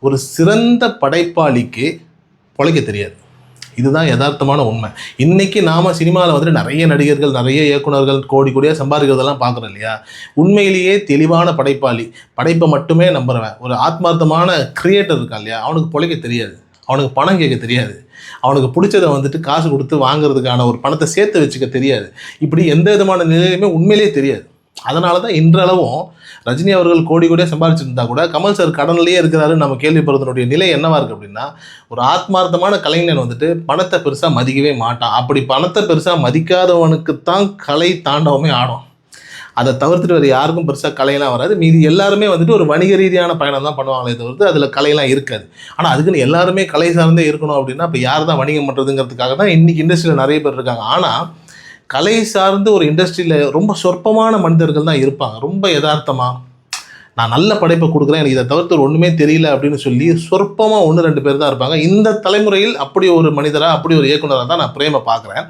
ஒரு சிறந்த படைப்பாளிக்கு பிழைக்க தெரியாது. இதுதான் யதார்த்தமான உண்மை. இன்னைக்கு நாம சினிமாவில் வந்துட்டு நிறைய நடிகர்கள் நிறைய இயக்குனர்கள் கோடி கோடியாக சம்பாதிக்கிறதெல்லாம் பார்க்குறோம் இல்லையா? உண்மையிலேயே தெளிவான படைப்பாளி. படைப்பை மட்டுமே நம்புறவன். ஒரு ஆத்மார்த்தமான கிரியேட்டர் இருக்கான் இல்லையா? அவனுக்கு பிழைக்க தெரியாது. அவனுக்கு பணம் கேட்க தெரியாது. அவனுக்கு பிடிச்சதை வந்துட்டு காசு கொடுத்து வாங்குறதுக்கான ஒரு பணத்தை சேர்த்து வச்சுக்க தெரியாது. இப்படி எந்த விதமான நிலையுமே உண்மையிலேயே தெரியாது. அதனால தான் இன்றளவும் ரஜினி அவர்கள் கோடி கோடியாக சம்பாதிச்சிருந்தா கூட கமல் சார் கடன்லேயே இருக்கிறாரு நம்ம கேள்விப்படுறதுனுடைய நிலை என்னவா இருக்குது அப்படின்னா ஒரு ஆத்மார்த்தமான கலைஞன் வந்துட்டு பணத்தை பெருசாக மதிக்கவே மாட்டான். அப்படி பணத்தை பெருசாக மதிக்காதவனுக்குத்தான் கலை தாண்டவமே ஆடும். அதை தவிர்த்துட்டு வேறு யாருக்கும் பெருசாக கலையெல்லாம் வராது. மீதி எல்லாருமே வந்துட்டு ஒரு வணிக ரீதியான பயணம் தான் பண்ணுவாங்களே தவிர்த்து அதில் கலையெல்லாம் இருக்காது. ஆனால் அதுக்குன்னு எல்லாருமே கலை சார்ந்தே இருக்கணும் அப்படின்னா இப்போ யார் தான் வணிகம் பண்ணுறதுங்கிறதுக்காக தான் இன்றைக்கி இண்டஸ்ட்ரியில் நிறைய பேர் இருக்காங்க. ஆனால் கலை சார்ந்து ஒரு இண்டஸ்ட்ரியில் ரொம்ப சொற்பமான மனிதர்கள் தான் இருப்பாங்க. ரொம்ப யதார்த்தமாக நான் நல்ல படைப்பை கொடுக்குறேன் எனக்கு இதை தவிர்த்து ஒன்றுமே தெரியல அப்படின்னு சொல்லி சொற்பமாக ஒன்று ரெண்டு பேர் தான் இருப்பாங்க. இந்த தலைமுறையில் அப்படி ஒரு மனிதராக அப்படி ஒரு இயக்குனராக தான் நான் பிரேமை பார்க்குறேன்.